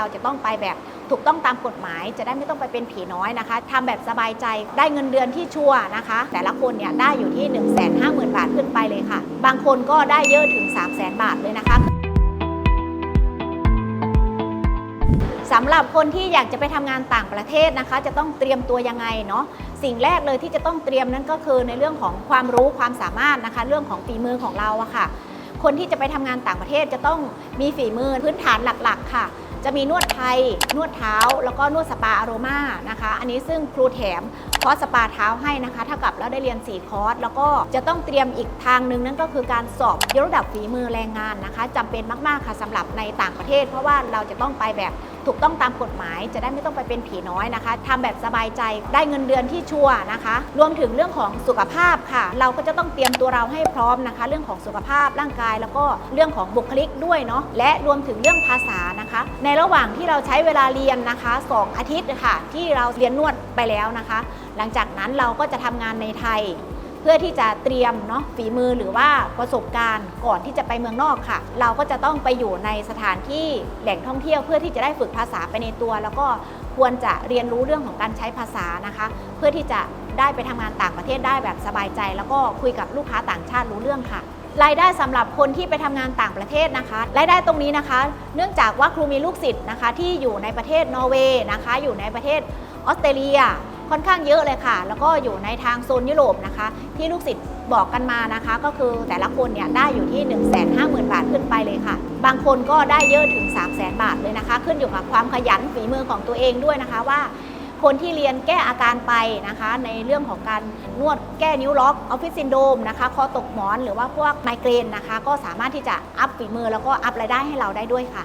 เราจะต้องไปแบบถูกต้องตามกฎหมาย จะได้ไม่ต้องไปเป็นผีน้อยนะคะทำแบบสบายใจได้เงินเดือนที่ชัวร์นะคะ แต่ละคนเนี่ยได้อยู่ที่ 1 5 0 0 0 0 บาทขึ้นไปเลยค่ะ บางคนก็ได้เยอะถึง 3 0 0 0 0 0 บาทเลยนะคะสำหรับคนที่อยากจะไปทำงานต่างประเทศนะคะ จะต้องเตรียมตัวยังไงเนาะสิ่งแรกเลยที่จะต้องเตรียมนั้นก็คือในเรื่องของความรู้ความสามารถนะคะ เรื่องของฝีมือของเราอะค่ะ คนที่จะไปทำงานต่างประเทศจะต้องมีฝีมือพื้นฐานหลัก ๆ ค่ะ จะมีนวดไทย นวดเท้า แล้วก็นวดสปาอโรมานะคะ อันนี้ซึ่งครูแถมคอร์สสปาเท้าให้นะคะเท่ากับเราได้เรียน 4 คอร์ส แล้วก็จะต้องเตรียมอีกทางหนึ่งนั่นก็คือการสอบยกระดับฝีมือแรงงานนะคะจำเป็นมาก ๆ ค่ะสำหรับในต่างประเทศ เพราะว่าเราจะต้องไปแบบถูกต้องตามกฎหมาย จะได้ไม่ต้องไปเป็นผีน้อยนะคะทำแบบสบายใจได้เงินเดือนที่ชัวร์นะคะ รวมถึงเรื่องของสุขภาพค่ะ เราก็จะต้องเตรียมตัวเราให้พร้อมนะคะ เรื่องของสุขภาพร่างกาย แล้วก็เรื่องของบุคลิกด้วยเนาะและรวมถึงเรื่องภาษานะคะ ในระหว่างที่เราใช้เวลาเรียนนะคะสองอาทิตย์ค่ะ ที่เราเรียนนวดไปแล้วนะคะ หลังจากนั้นเราก็จะทำงานในไทย เพื่อที่จะเตรียมเนาะฝีมือหรือว่าประสบการณ์ก่อนที่จะไปเมืองนอกค่ะ เราก็จะต้องไปอยู่ในสถานที่แหล่งท่องเที่ยวเพื่อที่จะได้ฝึกภาษาไปในตัว แล้วก็ควรจะเรียนรู้เรื่องของการใช้ภาษานะคะ เพื่อที่จะได้ไปทำงานต่างประเทศได้แบบสบายใจ แล้วก็คุยกับลูกค้าต่างชาติรู้เรื่องค่ะรายได้สำหรับคนที่ไปทำงานต่างประเทศนะคะรายได้ตรงนี้นะคะ เนื่องจากว่าครูมีลูกศิษย์นะคะที่อยู่ในประเทศนอร์เวย์นะคะ อยู่ในประเทศออสเตรเลีย ค่อนข้างเยอะเลยค่ะ แล้วก็อยู่ในทางโซนยุโรปนะคะ ที่ลูกศิษย์บอกกันมานะคะ ก็คือแต่ละคนเนี่ยได้อยู่ที่ 1 5 0 0 0 0 บาทขึ้นไปเลยค่ะ บางคนก็ได้เยอะถึง 3 0 0 0 0 0 บาทเลยนะคะ ขึ้นอยู่กับความขยันฝีมือของตัวเองด้วยนะคะว่าคนที่เรียนแก้อาการไปนะคะ ในเรื่องของการนวดแก้นิ้วล็อกออฟฟิศซินโดมนะคะคอตกหมอนหรือว่าพวกไมเกรนนะคะ ก็สามารถที่จะอัพฝีมือแล้วก็อัพรายได้ให้เราได้ด้วยค่ะ